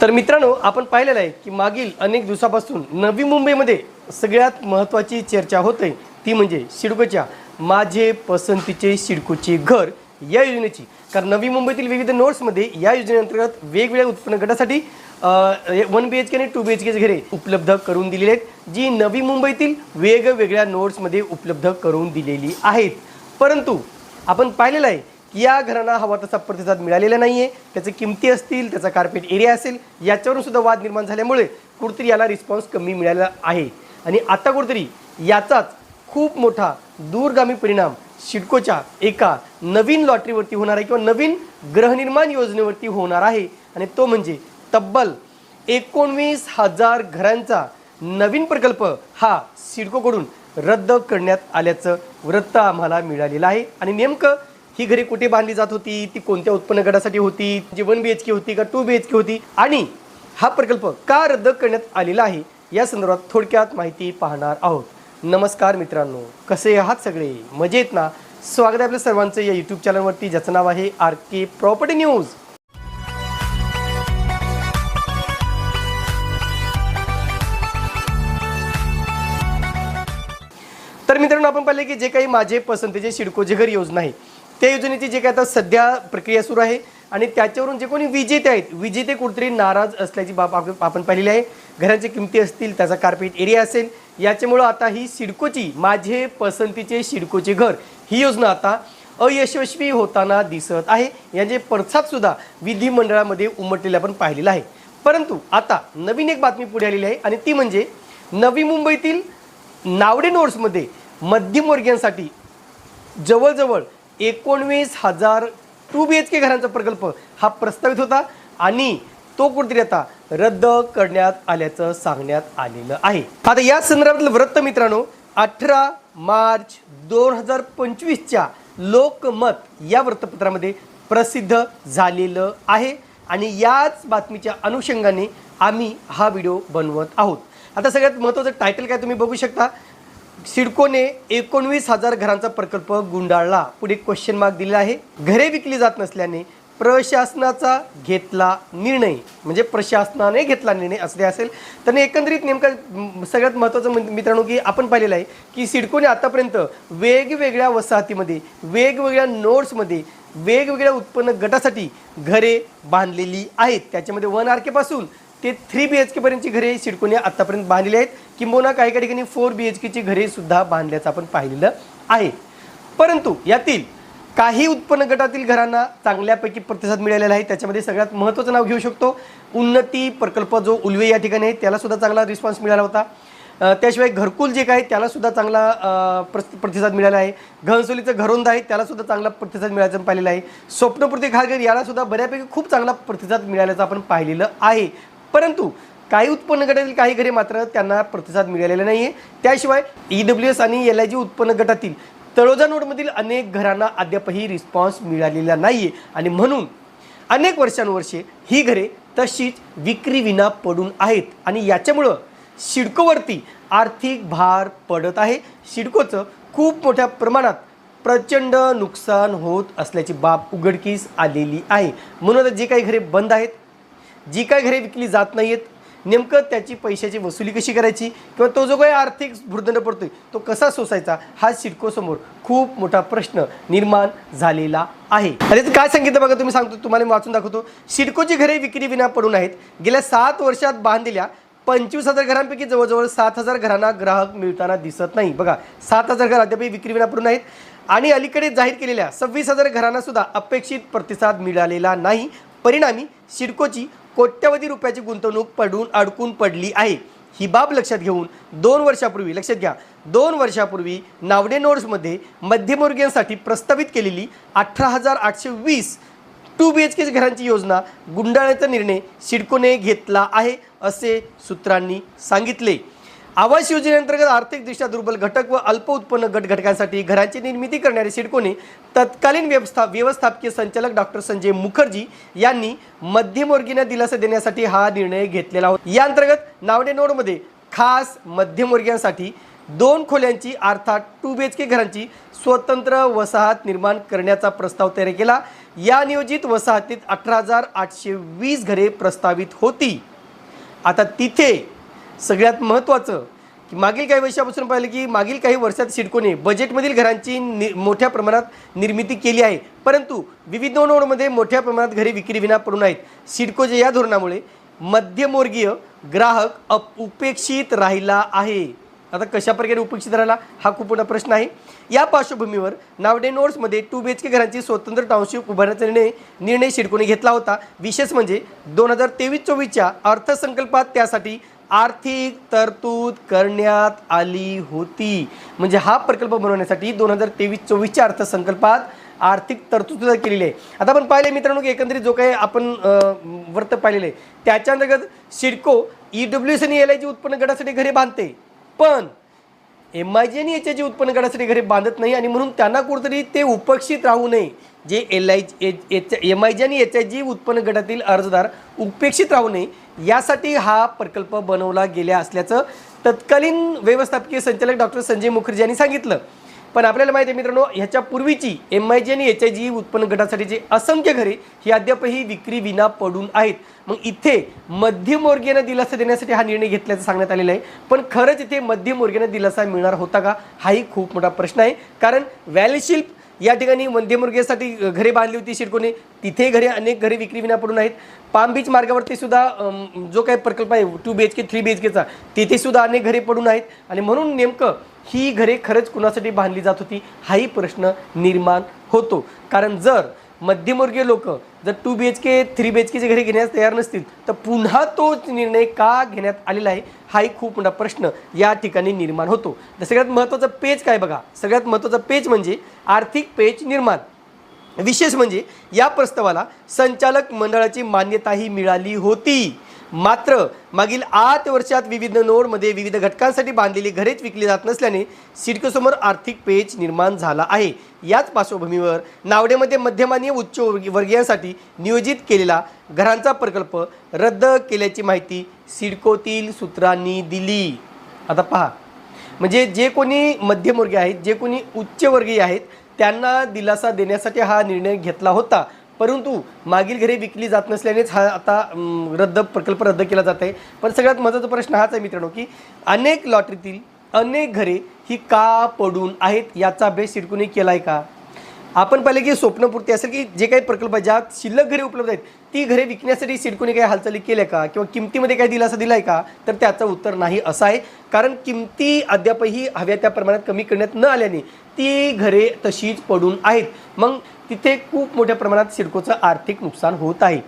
तर मित्रांनो आपण पाहिलेलं आहे की मागील अनेक दिवसापासून नवी मुंबईमध्ये सगळ्यात महत्त्वाची चर्चा होते ती म्हणजे सिडकोच्या माझे पसंतीचे सिडकोचे घर या योजनेची. कारण नवी मुंबईतील विविध नोट्समध्ये या योजनेअंतर्गत वेगवेगळ्या उत्पन्न गटासाठी वन बी एच के आणि टू बी एच केचे घरे उपलब्ध करून दिलेली आहेत जी नवी मुंबईतील वेगवेगळ्या नोट्समध्ये उपलब्ध करून दिलेली आहेत. परंतु आपण पाहिलेलं आहे या घरांना हवा तसा प्रतिसाद मिळालेला नाही आहे त्याचे किमती असतील त्याचा कार्पेट एरिया असेल याच्यावरून सुद्धा वाद निर्माण झाल्यामुळे कुठेतरी याला रिस्पॉन्स कमी मिळालेला आहे. आणि आता कुठेतरी याचाच खूप मोठा दूरगामी परिणाम सिडकोच्या एका नवीन लॉटरीवरती होणार आहे किंवा नवीन गृहनिर्माण योजनेवरती होणार आहे. आणि तो म्हणजे तब्बल एकोणवीस हजार घरांचा नवीन प्रकल्प हा सिडकोकडून रद्द करण्यात आल्याचं वृत्त आम्हाला मिळालेलं आहे. आणि नेमकं ही घरे कुठे बांधली जात होती? ती कोणत्या उत्पन्न गटासाठी होती? जी वन बी एच के होती का टू बी एच के होती? आणि हा प्रकल्प का रद्द करण्यात आलेला आहे? या संदर्भात थोडक्यात माहिती पाहणार आहोत. नमस्कार मित्रांनो. कसे आहात सगळे? मजेत ना? स्वागत आहे आपल्या सर्वांचं या यूट्यूब चॅनलवरती ज्याचं नाव आहे आर के प्रॉपर्टी न्यूज तर मित्रांनो आपण पाहिले की जे काही माझे पसंतीचे सिडकोचे घर योजना आहे त्या योजनेची जे काय आता सध्या प्रक्रिया सुरू आहे आणि त्याच्यावरून जे कोणी विजेते आहेत विजेते कुठेतरी नाराज असल्याची बाब आपण पाहिलेली आहे. घरांच्या किमती असतील त्याचा कार्पेट एरिया असेल याच्यामुळं आता ही सिडकोची माझे पसंतीचे सिडकोचे घर ही योजना आता अयशस्वी होताना दिसत आहे. याचे पडसादसुद्धा विधिमंडळामध्ये उमटलेले आपण पाहिलेलं आहे. परंतु आता नवीन एक बातमी पुढे आलेली आहे आणि ती म्हणजे नवी मुंबईतील नावडे नोट्समध्ये मध्यमवर्गीयांसाठी जवळजवळ एकोणवीस हजार टू बी एच के घरांचा प्रकल्प हा प्रस्तावित होता आणि तो कुठेतरी आता रद्द करण्यात आल्याचं सांगण्यात आलेलं आहे. आता या संदर्भातलं वृत्त मित्रांनो अठरा मार्च दोन हजार पंचवीसच्या लोकमत या वृत्तपत्रामध्ये प्रसिद्ध झालेलं आहे आणि याच बातमीच्या अनुषंगाने आम्ही हा व्हिडिओ बनवत आहोत. आता सगळ्यात महत्त्वाचं टायटल काय तुम्ही बघू शकता? सिडकोने एकोणवीस हजार घरांचा प्रकल्प गुंडाळला. पुढे क्वेश्चन मार्क दिलेला आहे. घरे विकली जात नसल्याने प्रशासनाचा घेतला निर्णय. म्हणजे प्रशासनाने घेतला निर्णय असं असेल. तर एकंदरीत नेमकं सगळ्यात महत्त्वाचं मित्रांनो की आपण पाहिलेलं आहे की सिडकोने आतापर्यंत वेगवेगळ्या वसाहतीमध्ये वेगवेगळ्या नोट्समध्ये वेगवेगळ्या उत्पन्न गटासाठी घरे बांधलेली आहेत. त्याच्यामध्ये वन आर केपासून ते थ्री बी एच केपर्यंतची घरे सिडकोने आत्तापर्यंत बांधलेली आहेत. किंबहुना काही काही ठिकाणी फोर बी एच केची घरे सुद्धा बांधल्याचं आपण पाहिलेलं आहे. परंतु यातील काही उत्पन्न गटातील घरांना चांगल्यापैकी प्रतिसाद मिळालेला आहे. त्याच्यामध्ये सगळ्यात महत्त्वाचं नाव घेऊ शकतो. उन्नती प्रकल्प जो उल्वे या ठिकाणी आहे त्याला सुद्धा चांगला रिस्पॉन्स मिळाला होता. त्याशिवाय घरकुल जे काही त्याला सुद्धा चांगला प्रस- प्रतिसाद मिळाला आहे. घनसोलीचं घरोंद आहे त्याला सुद्धा चांगला प्रतिसाद मिळायचं पाहिलेलं आहे. स्वप्नपूर्ती खारगर याला सुद्धा बऱ्यापैकी खूप चांगला प्रतिसाद मिळाल्याचं आपण पाहिलेलं आहे. परंतु काही उत्पन्न गटातील काही घरे मात्र त्यांना प्रतिसाद मिळालेला नाही आहे त्याशिवाय ई डब्ल्यू एस आणि एल आय जी उत्पन्न गटातील तळोजा नोडमधील अनेक घरांना अद्यापही रिस्पॉन्स मिळालेला नाही आहे आणि म्हणून अनेक वर्षानुवर्षे ही घरे तशीच विक्री विना पडून आहेत. आणि याच्यामुळं सिडकोवरती आर्थिक भार पडत आहे. सिडकोचं खूप मोठ्या प्रमाणात प्रचंड नुकसान होत असल्याची बाब उघडकीस आलेली आहे. म्हणून आता जे काही घरे बंद आहेत जी काय घरे विकली जात नाहीत नेमकं त्याची पैशाची वसुली कशी करायची किंवा तो जो काही आर्थिक भूर्दंड पडतोय तो कसा सोसायचा हा सिडकोसमोर खूप मोठा प्रश्न निर्माण झालेला आहे. आणि काय सांगितलं बघा तुम्ही सांगतो तुम्हाला मी वाचून दाखवतो. सिडकोची घरे विक्री विना पडून आहेत. गेल्या सात वर्षात बांधलेल्या पंचवीस हजार घरांपैकी जवळजवळ सात हजार घरांना ग्राहक मिळताना दिसत नाही. बघा सात हजार घर अद्याप विक्री विना पडून आहेत. आणि अलीकडे जाहीर केलेल्या सव्वीस हजार घरांना सुद्धा अपेक्षित प्रतिसाद मिळालेला नाही. परिणामी सिडकोची कोट्यवधी रुपयाची गुंतवणूक पडून अडकून पडली आहे. ही बाब लक्षात घेऊन दोन वर्षापूर्वी लक्षात घ्या दोन वर्षापूर्वी नावडे नोड्समध्ये मध्यमवर्गीयांसाठी प्रस्तावित केलेली अठरा हजार आठशे वीस टू बी एच के घरांची योजना गुंडाळण्याचा निर्णय सिडकोने घेतला आहे असे सूत्रांनी सांगितले. आवास योजनेअंतर्गत आर्थिकदृष्ट्या दुर्बल घटक व अल्प उत्पन्न गट घटकांसाठी घरांची निर्मिती करणारे सिडकोने तत्कालीन व्यवस्था व्यवस्थापकीय संचालक डॉक्टर संजय मुखर्जी यांनी मध्यमवर्गीयांना दिलासा देण्यासाठी हा निर्णय घेतलेला होता. या अंतर्गत नावडे नोडमध्ये खास मध्यमवर्गीयांसाठी दोन खोल्यांची अर्थात टू बी एच के घरांची स्वतंत्र वसाहत निर्माण करण्याचा प्रस्ताव तयार केला. या नियोजित वसाहतीत अठरा हजार आठशे वीस घरे प्रस्तावित होती. आता तिथे सगळ्यात महत्त्वाचं की मागील काही वर्षापासून पाहिलं की मागील काही वर्षात सिडकोने बजेटमधील घरांची नि मोठ्या प्रमाणात निर्मिती केली आहे. परंतु विविध नोडमध्ये मोठ्या प्रमाणात घरे विक्री विना पडून आहेत. सिडकोच्या या धोरणामुळे मध्यमवर्गीय ग्राहक अप उपेक्षित राहिला आहे. आता कशा प्रकारे उपेक्षित राहिला हा खूप मोठा प्रश्न आहे. या पार्श्वभूमीवर नावडे नोट्समध्ये टू बी एच के घरांची स्वतंत्र टाउनशिप उभारण्याचा निर्णय निर्णय शिडकोने घेतला होता. विशेष म्हणजे दोन हजार तेवीस चोवीसच्या अर्थसंकल्पात त्यासाठी आर्थिक तरतूद करण्यात आली होती. म्हणजे हा प्रकल्प बनवण्यासाठी दोन हजार तेवीस चोवीसच्या अर्थसंकल्पात आर्थिक तरतूद केलेली आहे. आता आपण पाहिले मित्रांनो की एकंदरीत जो काही आपण वृत्त वर्त पाहिलेलं आहे त्याच्या अंतर्गत सिडको ई डब्ल्यू एस आणि एल आयची उत्पन्न गटासाठी घरे बांधते. पण एम आय जी आणि एच आयची उत्पन्न गटासाठी घरे बांधत नाही आणि म्हणून त्यांना कुठेतरी ते उपेक्षित राहू नये. जे L I H M I G आणि एच आय जी उत्पन्न गटातील अर्जदार उपेक्षित राहू नये. यासाठी हा प्रकल्प बनवला गेला असल्याचं तत्कालीन व्यवस्थापकीय संचालक डॉक्टर संजय मुखर्जी यांनी सांगितलं. पण आपल्याला माहिती आहे मित्रांनो ह्याच्या पूर्वीची एम आय जी आणि एच आय जी उत्पन्न गटासाठीचे असंख्य घरे ही अद्यापही विक्री विना पडून आहेत. मग इथे मध्यमवर्गीयांना दिलासा देण्यासाठी हा निर्णय घेतल्याचं सांगण्यात आलेलं आहे. पण खरंच इथे मध्यमवर्गीयांना दिलासा मिळणार होता का हाही खूप मोठा प्रश्न आहे. कारण व्हॅलीशिल्प या ठिकाणी मध्यमवर्गीयासाठी घरे बांधली होती शिडकोने तिथे घरे अनेक घरे विक्री विना पडून आहेत. पाम बीच मार्गावरती सुद्धा जो काही प्रकल्प आहे two B H K three B H केचा तिथे सुद्धा अनेक घरे पडून आहेत. आणि म्हणून नेमकं ही घरे खरंच कुणासाठी बांधली जात होती हाही प्रश्न निर्माण होतो. कारण जर मध्यमवर्गीय लोक जर two B H K three B H केचे घरे घेण्यास तयार नसतील तर पुन्हा तोच निर्णय का घेण्यात आलेला आहे हाही खूप मोठा प्रश्न या ठिकाणी निर्माण होतो. तर सगळ्यात महत्त्वाचं पेज काय बघा? सगळ्यात महत्त्वाचं पेज म्हणजे आर्थिक पेज निर्माण. विशेष म्हणजे या प्रस्तावाला संचालक मंडळाची मान्यताही मिळाली होती. मात्र मागील आठ वर्षात विविध नोडमध्ये विविध घटकांसाठी बांधलेली घरेच विकली जात नसल्याने सिडकोसमोर आर्थिक पेच निर्माण झाला आहे. याच पार्श्वभूमीवर नावडेमध्ये मध्यम आणि उच्च वर्गी- वर्गीयांसाठी नियोजित केलेला घरांचा प्रकल्प रद्द केल्याची माहिती सिडकोतील सूत्रांनी दिली. आता पहा. म्हणजे जे कोणी मध्यमवर्गीय आहेत जे कोणी उच्चवर्गीय आहेत त्यांना दिलासा देण्यासाठी हा निर्णय घेतला होता. परंतु मागील घरे विकली जात नसल्यानेच हा आता रद्द प्रकल्प रद्द केला जात आहे. पण सगळ्यात महत्त्वाचा प्रश्न हाच आहे मित्रांनो की अनेक लॉटरीतील अनेक घरे ही का पडून आहेत याचा अभ्यास सिडकोने केला आहे का? आपण पाहिले की स्वप्नपूर्ती असेल की जे काही प्रकल्प ज्यात शिल्लक घरे उपलब्ध आहेत ती घरे विकण्यासाठी सिडकोने काही हालचाली केल्या का? किंवा किमतीमध्ये काही दिलासा दिला आहे का? तर त्याचं उत्तर नाही असं आहे. कारण किमती अद्यापही हव्या त्या प्रमाणात कमी करण्यात न आल्याने ती घरे तशीच पडून आहेत. मग तिथे खूप मोठ्या प्रमाणात सिडकोचं आर्थिक नुकसान होत आहे.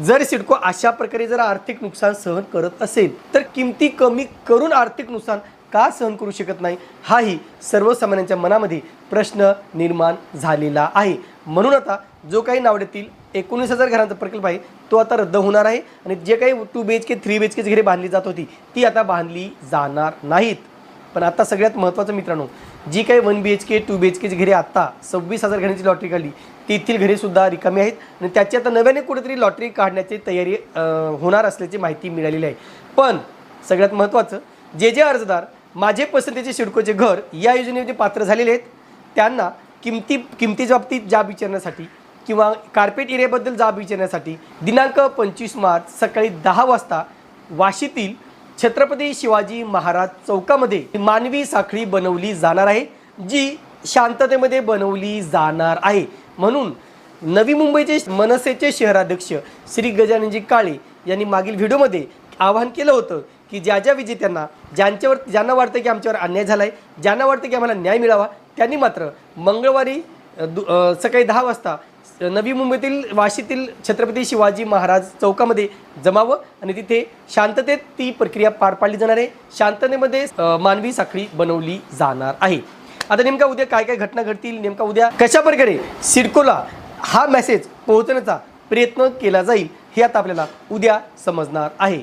जर सिडको अशा प्रकारे जर आर्थिक नुकसान सहन करत असेल तर किमती कमी करून आर्थिक नुकसान का सहन करू शकत नाही? हाही सर्वसामान्यांच्या मनामध्ये प्रश्न निर्माण झालेला आहे. म्हणून आता जो काही नावड्यातील एकोणीस हजार घरांचा प्रकल्प आहे तो आता रद्द होणार आहे आणि जे काही two B H K three B H केची घरे बांधली जात होती ती आता बांधली जाणार नाहीत. पण आता सगळ्यात महत्त्वाचं मित्रांनो जी काही one B H K two B H केची घरे आत्ता सव्वीस हजार घरांची लॉटरी काढली तेथील घरेसुद्धा रिकामी आहेत आणि त्याची आता नव्याने कुठेतरी लॉटरी काढण्याची तयारी होणार असल्याची माहिती मिळालेली आहे. पण सगळ्यात महत्त्वाचं जे जे अर्जदार माझे पसंतीचे सिडकोचे घर या योजनेचे पात्र झालेले आहेत. त्यांना किमती किमतीच्या बाबतीत जाब विचारण्यासाठी किंवा कार्पेट एरियाबद्दल जाब विचारण्यासाठी दिनांक पंचवीस मार्च सकाळी दहा वाजता वाशीतील छत्रपती शिवाजी महाराज चौकामध्ये मानवी साखळी बनवली जाणार आहे जी शांततेमध्ये बनवली जाणार आहे. म्हणून नवी मुंबईचे मनसेचे शहराध्यक्ष श्री गजाननजी काळे यांनी मागील व्हिडिओमध्ये आवाहन केलं होतं की ज्या ज्या विजेत्यांना ज्यांच्यावर ज्यांना वाटतं की आमच्यावर अन्याय झाला आहे ज्यांना वाटतं की आम्हाला न्याय मिळावा त्यांनी मात्र मंगळवारी दु- सकाळी दहा वाजता नवी मुंबईतील वाशीतील छत्रपती शिवाजी महाराज चौकामध्ये जमावं आणि तिथे शांततेत ती प्रक्रिया पार पाडली जाणार आहे. शांततेमध्ये मानवी साखळी बनवली जाणार आहे. आता नेमका उद्या काय काय घटना घडतील नेमका उद्या कशा प्रकारे सिडकोला हा मेसेज पोहोचण्याचा प्रयत्न केला जाईल हे आता आपल्याला उद्या समजणार आहे.